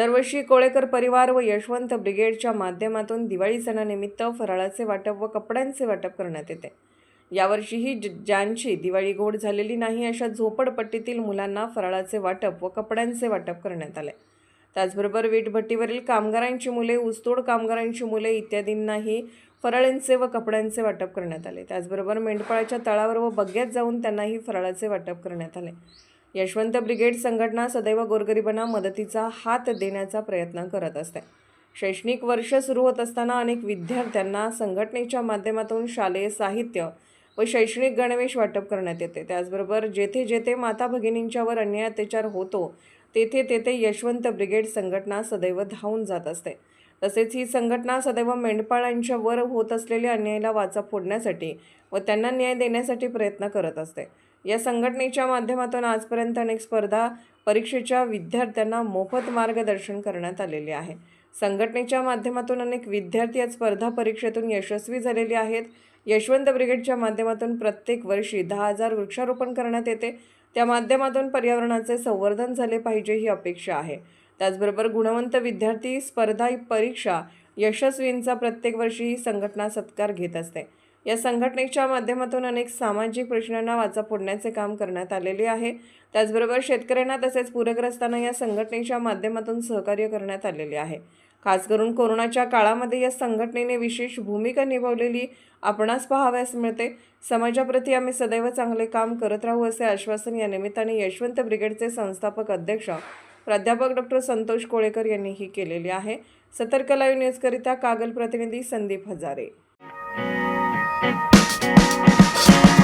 दरवर्षी कोळेकर परिवार व यशवंत ब्रिगेडच्या माध्यमातून दिवाळी सणानिमित्त फराळाचे वाटप व कपड्यांचे वाटप करण्यात येते. यावर्षीही ज- ज्यांची दिवाळी गोड झालेली नाही अशा झोपडपट्टीतील मुलांना फराळाचे वाटप व कपड्यांचे वाटप करण्यात आले. त्याचबरोबर वीटभट्टीवरील कामगारांची मुले ऊसतोड कामगारांची मुले इत्यादींनाही फराळांचे व कपड्यांचे वाटप करण्यात आले. त्याचबरोबर मेंढपाळाच्या तळावर व बग्यात जाऊन त्यांनाही फराळाचे वाटप करण्यात आले. यशवंत ब्रिगेड संघटना सदैव गोरगरिबांना मदतीचा हात देण्याचा प्रयत्न करत असते. शैक्षणिक वर्ष सुरू होत असताना अनेक विद्यार्थ्यांना संघटनेच्या माध्यमातून शालेय साहित्य व शैक्षणिक गणवेश वाटप करण्यात येते. त्याचबरोबर जेथे जेथे माता भगिनींच्यावर अन्याय अत्याचार होतो तेथे तेथे यशवंत ब्रिगेड संघटना सदैव धावून जात असते. तसेच ही संघटना सदैव मेंढपाळांच्या वर होत असलेल्या अन्यायाला वाचा फोडण्यासाठी व त्यांना न्याय देण्यासाठी प्रयत्न करत असते. या संघटनेच्या माध्यमातून आजपर्यंत अनेक स्पर्धा परीक्षेच्या विद्यार्थ्यांना मोफत मार्गदर्शन करण्यात आलेले आहे. संघटनेच्या माध्यमातून अनेक विद्यार्थी या स्पर्धा परीक्षेतून यशस्वी झालेले आहेत. यशवंत ब्रिगेडच्या माध्यमातून प्रत्येक वर्षी दहा हजार वृक्षारोपण करण्यात येते. त्या माध्यमातून पर्यावरणाचे संवर्धन झाले पाहिजे ही अपेक्षा आहे. त्याचबरोबर गुणवंत विद्यार्थी स्पर्धा परीक्षा यशस्वींचा प्रत्येक वर्षी ही संघटना सत्कार घेत असते. या संघटनेच्या माध्यमातून अनेक सामाजिक प्रश्नांना वाचा फोडण्याचे काम करण्यात आलेले आहे. त्याचबरोबर शेतकऱ्यांना तसेच पूरग्रस्तांना या संघटनेच्या माध्यमातून सहकार्य करण्यात आलेले आहे. खास करून कोरोनाच्या काळामध्ये या संघटनेने विशेष भूमिका निभावलेली आपणास पाहाव्यास मिळते. समाजाप्रती आम्ही सदैव चांगले काम करत राहू असे आश्वासन या निमित्ताने यशवंत ब्रिगेडचे संस्थापक अध्यक्ष प्राध्यापक डॉक्टर संतोष कोळेकर यांनीही केलेले आहे. सतर्क लाईव्ह न्यूजकरिता कागल प्रतिनिधी संदीप हजारे. Thank you.